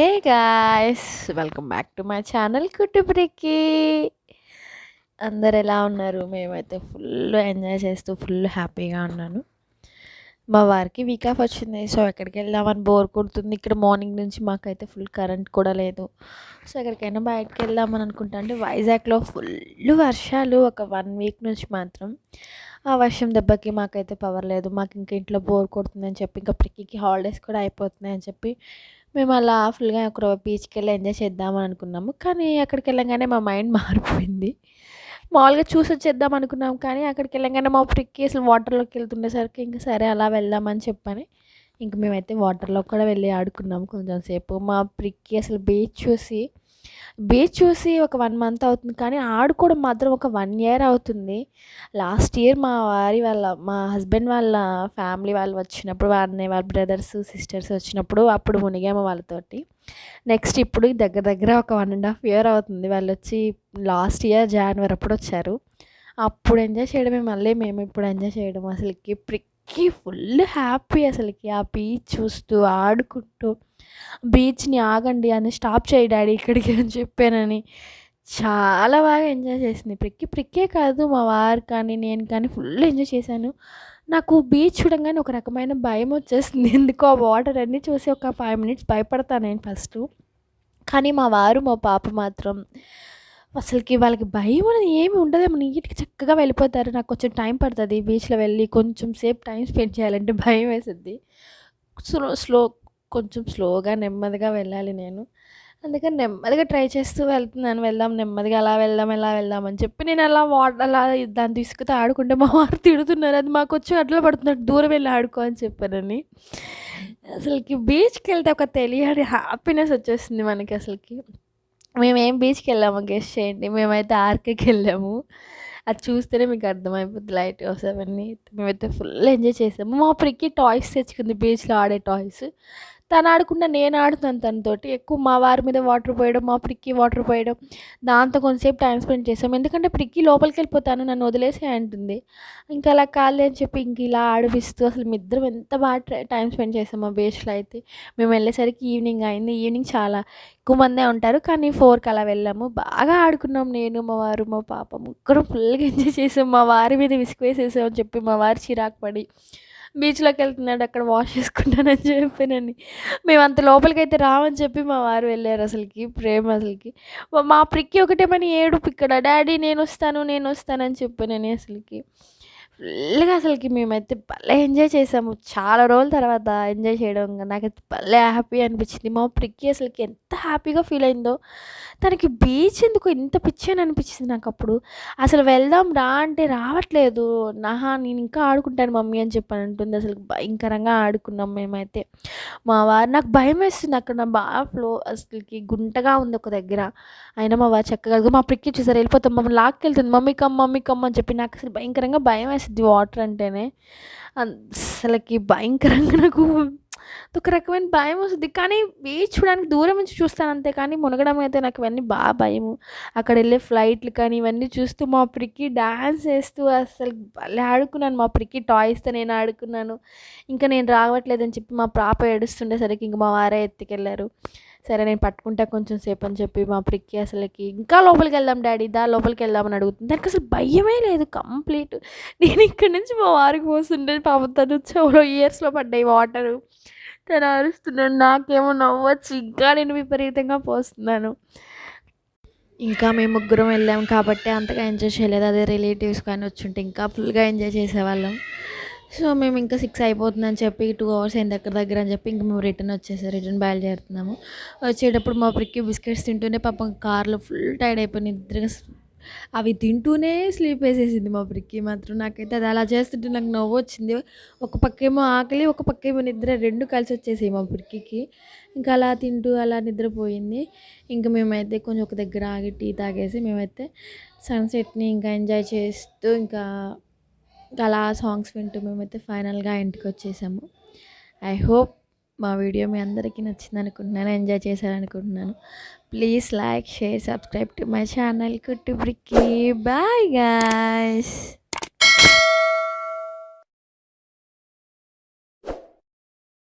Hey guys welcome back to my channel కుట్టుబ్రికి అందరు ఎలా ఉన్నారు? మేమైతే ఫుల్ ఎంజాయ్ చేస్తూ ఫుల్ హ్యాపీగా ఉన్నాను. మా వారికి వీక్ ఆఫ్ వచ్చింది సో ఎక్కడికి వెళ్దామని బోర్ కొడుతుంది. ఇక్కడ మార్నింగ్ నుంచి మాకైతే ఫుల్ కరెంట్ కూడా లేదు. సో ఎక్కడికైనా బయటకు వెళ్దామని అనుకుంటా అంటే వైజాగ్లో ఫుల్ వర్షాలు ఒక వన్ వీక్ నుంచి మాత్రం. ఆ వర్షం దెబ్బకి మాకైతే పవర్ లేదు. మాకు ఇంకా ఇంట్లో బోర్ కొడుతుందని చెప్పి ఇంకా ప్రిక్కి హాలిడేస్ కూడా అయిపోతున్నాయి అని చెప్పి మేము అలా ఫుల్గా ఒక బీచ్కి వెళ్ళి ఎంజాయ్ చేద్దామని అనుకున్నాము. కానీ అక్కడికి వెళ్ళంగానే మా మైండ్ మారిపోయింది. మామూలుగా చూసి వచ్చేద్దాం అనుకున్నాం కానీ అక్కడికి వెళ్ళంగానే మా ఫ్రిక్కి అసలు వాటర్లోకి వెళ్తుండేసరికి ఇంకా సరే అలా వెళ్దామని చెప్పని ఇంక మేమైతే వాటర్లో కూడా వెళ్ళి ఆడుకున్నాము కొంచెం సేపు. మా ప్రిక్కి అసలు బీచ్ చూసి బీచ్ చూసి ఒక వన్ మంత్ అవుతుంది. కానీ ఆడుకోవడం మాత్రం ఒక వన్ ఇయర్ అవుతుంది. లాస్ట్ ఇయర్ మా వారి వాళ్ళ మా హస్బెండ్ వాళ్ళ ఫ్యామిలీ వాళ్ళు వచ్చినప్పుడు వారిని వాళ్ళ బ్రదర్స్ సిస్టర్స్ వచ్చినప్పుడు అప్పుడు మునిగాము వాళ్ళతోటి. నెక్స్ట్ ఇప్పుడు దగ్గర దగ్గర ఒక వన్ అండ్ హాఫ్ ఇయర్ అవుతుంది. వాళ్ళు వచ్చి లాస్ట్ ఇయర్ జనవరి అప్పుడు వచ్చారు. అప్పుడు ఎంజాయ్ చేయడమే మళ్ళీ మేము ఇప్పుడు ఎంజాయ్ చేయడం అసలుకి ప్రిక్కి ఫుల్ హ్యాపీ అసలుకి ఆ బీచ్ చూస్తూ ఆడుకుంటూ బీచ్ని ఆగండి అని స్టాప్ చేయి డాడీ ఇక్కడికి అని చెప్పానని. చాలా బాగా ఎంజాయ్ చేసింది. ప్రిక్కి ప్రిక్కే కాదు మా వారు కానీ నేను కానీ ఫుల్ ఎంజాయ్ చేశాను. నాకు బీచ్ చూడంగానే ఒక రకమైన భయం వచ్చేసింది. ఎందుకో ఆ వాటర్ అన్నీ చూసి ఒక ఫైవ్ మినిట్స్ భయపడతాను నేను ఫస్ట్. కానీ మా వారు మా పాప మాత్రం అసలుకి వాళ్ళకి భయం అనేది ఏమి ఉండదేమో. నీట్గా చక్కగా వెళ్ళిపోతారు. నాకు కొంచెం టైం పడుతుంది బీచ్లో వెళ్ళి కొంచెం సేపు టైం స్పెండ్ చేయాలంటే భయం వేస్తుంది స్లో స్లో కొంచెం స్లోగా నెమ్మదిగా వెళ్ళాలి నేను. అందుకని నెమ్మదిగా ట్రై చేస్తూ వెళ్తున్నాను. వెళ్దాం నెమ్మదిగా అలా వెళ్దాం ఎలా వెళ్దాం అని చెప్పి నేను అలా వాటర్ అలా దాన్ని తీసుకుతే ఆడుకుంటే మా వారు తిడుతున్నారు. అది మాకు వచ్చి అట్లా పడుతున్నారు దూరం వెళ్ళి ఆడుకో అని చెప్పానని అసలుకి బీచ్కి వెళ్తే ఒక తెలియని హ్యాపీనెస్ వచ్చేసింది మనకి అసలుకి. మేమేం బీచ్కి వెళ్ళాము? గెస్ట్ చేయండి. మేమైతే ఆర్కేకి వెళ్ళాము. అది చూస్తేనే మీకు అర్థమైపోతుంది లైట్ హౌస్ అవన్నీ. మేమైతే ఫుల్ ఎంజాయ్ చేసాము. మా ప్రికి టాయ్స్ తెచ్చుకుంది. బీచ్లో ఆడే టాయ్స్ తను ఆడకుండా నేను ఆడుతాను తనతోటి. ఎక్కువ మా వారి మీద వాటర్ పోయడం మా ప్రిక్కి వాటర్ పోయడం దాంతో కొంతసేపు టైం స్పెండ్ చేసాం ఎందుకంటే ప్రిక్కి లోపలికి వెళ్ళిపోతాను నన్ను వదిలేసి అంటుంది. ఇంకా అలా కాలే అని చెప్పి ఇంక ఇలా ఆడిపిస్తూ అసలు మీ ఇద్దరం ఎంత బాగా టైం స్పెండ్ చేసాం ఆ బేస్లో అయితే. మేము వెళ్ళేసరికి ఈవినింగ్ అయింది. ఈవినింగ్ చాలా ఎక్కువ మందే ఉంటారు. కానీ ఫోర్కి అలా వెళ్ళాము. బాగా ఆడుకున్నాం నేను మా వారు మా పాప. ముగ్గురు ఫుల్గా ఎంజాయ్ చేసాం. మా వారి మీద విసుగు వేసేసామని చెప్పి మా వారు చిరాకు పడి బీచ్లోకి వెళ్తున్నాడు అక్కడ వాష్ చేసుకుంటానని చెప్పానని. మేము అంత లోపలికి అయితే రామని చెప్పి మా వారు వెళ్ళారు అసలుకి ప్రేమ అసలుకి. మా ప్రిక్కి ఒకటేమని ఏడుపు ఇక్కడ డాడీ నేను వస్తాను నేను వస్తానని చెప్పానని అసలుకి. ఫుల్గా అసలుకి మేమైతే భలే ఎంజాయ్ చేసాము. చాలా రోజుల తర్వాత ఎంజాయ్ చేయడం నాకైతే భలే హ్యాపీ అనిపించింది. మా ప్రిక్కి అసలుకి ఎంత హ్యాపీగా ఫీల్ అయిందో తనకి బీచ్ ఎందుకు ఇంత పిచ్చి అని అనిపించింది నాకు అప్పుడు అసలు వెళ్దాం రా అంటే రావట్లేదు. నాహా నేను ఇంకా ఆడుకుంటాను మమ్మీ అని చెప్పని అంటుంది. అసలు భయంకరంగా ఆడుకున్నాం మేమైతే. మా వారు నాకు భయం వేస్తుంది అక్కడ బాగా ఫ్లో అసలుకి గుంటగా ఉంది ఒక దగ్గర. అయినా మా వారు చక్కగా మా ప్రిక్కి చూసారు వెళ్ళిపోతాం మమ్మల్ని లాక్కెళ్తుంది. మమ్మీ కమ్ మమ్మీ కమ్ అని చెప్పి నాకు అసలు భయంకరంగా భయం వేస్తుంది వాటర్ అంటేనే. అసలుకి భయంకరంగా నాకు ఒక రకమైన భయం వస్తుంది. కానీ బీచ్ చూడడానికి దూరం నుంచి చూస్తాను అంతే. కానీ మునగడం అయితే నాకు ఇవన్నీ బాగా భయము. అక్కడ వెళ్ళే ఫ్లైట్లు కానీ ఇవన్నీ చూస్తూ మా ప్రికి డ్యాన్స్ వేస్తూ అసలు భలే ఆడుకున్నాను. మా ప్రికి టాయ్స్తో నేను ఆడుకున్నాను. ఇంకా నేను రావట్లేదని చెప్పి మా పాప ఏడుస్తుండేసరికి ఇంక మా వారే ఎత్తుకెళ్ళారు సరే నేను పట్టుకుంటా కొంచెం సేపు అని చెప్పి మా ప్రిక్కి అసలుకి ఇంకా లోపలికి వెళ్దాం డాడీ దా లోపలికి వెళ్దామని అడుగుతుంది. దానికి అసలు భయమే లేదు కంప్లీట్. నేను ఇక్కడి నుంచి మా వారికి పోస్తుండే పాప తను చెవులో ఇయర్స్లో పడ్డాయి వాటరు. తను అరుస్తున్నాడు నాకేమో నవ్వచ్చు ఇంకా నేను విపరీతంగా పోస్తున్నాను. ఇంకా మేము ముగ్గురం వెళ్ళాం కాబట్టి అంతగా ఎంజాయ్ చేయలేదు అదే రిలేటివ్స్ కానీ వచ్చుంటే ఇంకా ఫుల్గా ఎంజాయ్ చేసేవాళ్ళం. సో మేము ఇంకా సిక్స్ అయిపోతుందని చెప్పి టూ అవర్స్ అయింది దగ్గర దగ్గర అని చెప్పి ఇంక మేము రిటర్న్ వచ్చేసాం. రిటర్న్ బయలుదేరుతున్నాము. వచ్చేటప్పుడు మా ప్రిక్కి బిస్కెట్స్ తింటూనే పాపం కార్లో ఫుల్ టైర్డ్ అయిపోయింది. నిద్రగా అవి తింటూనే స్లీప్ వేసేసింది మా ప్రిక్కి మాత్రం. నాకైతే అది అలా చేస్తుంటే నాకు నవ్వు వచ్చింది. ఒక పక్కేమో ఆకలి ఒక పక్కేమో నిద్ర రెండు కలిసి వచ్చేసాయి మా ప్రిక్కి ఇంకా అలా తింటూ అలా నిద్రపోయింది. ఇంకా మేమైతే కొంచెం ఒక దగ్గర ఆగి టీ తాగేసి మేమైతే సన్సెట్ని ఇంకా ఎంజాయ్ చేస్తూ ఇంకా అలా సాంగ్స్ వింటూ మేమైతే ఫైనల్గా ఇంటికి వచ్చేసాము. ఐ హోప్ మా వీడియో మీ అందరికీ నచ్చింది అనుకుంటున్నాను enjoy చేశారనుకుంటున్నాను. Please like share subscribe to my channel కుట్టు బాయ్ గాయస్.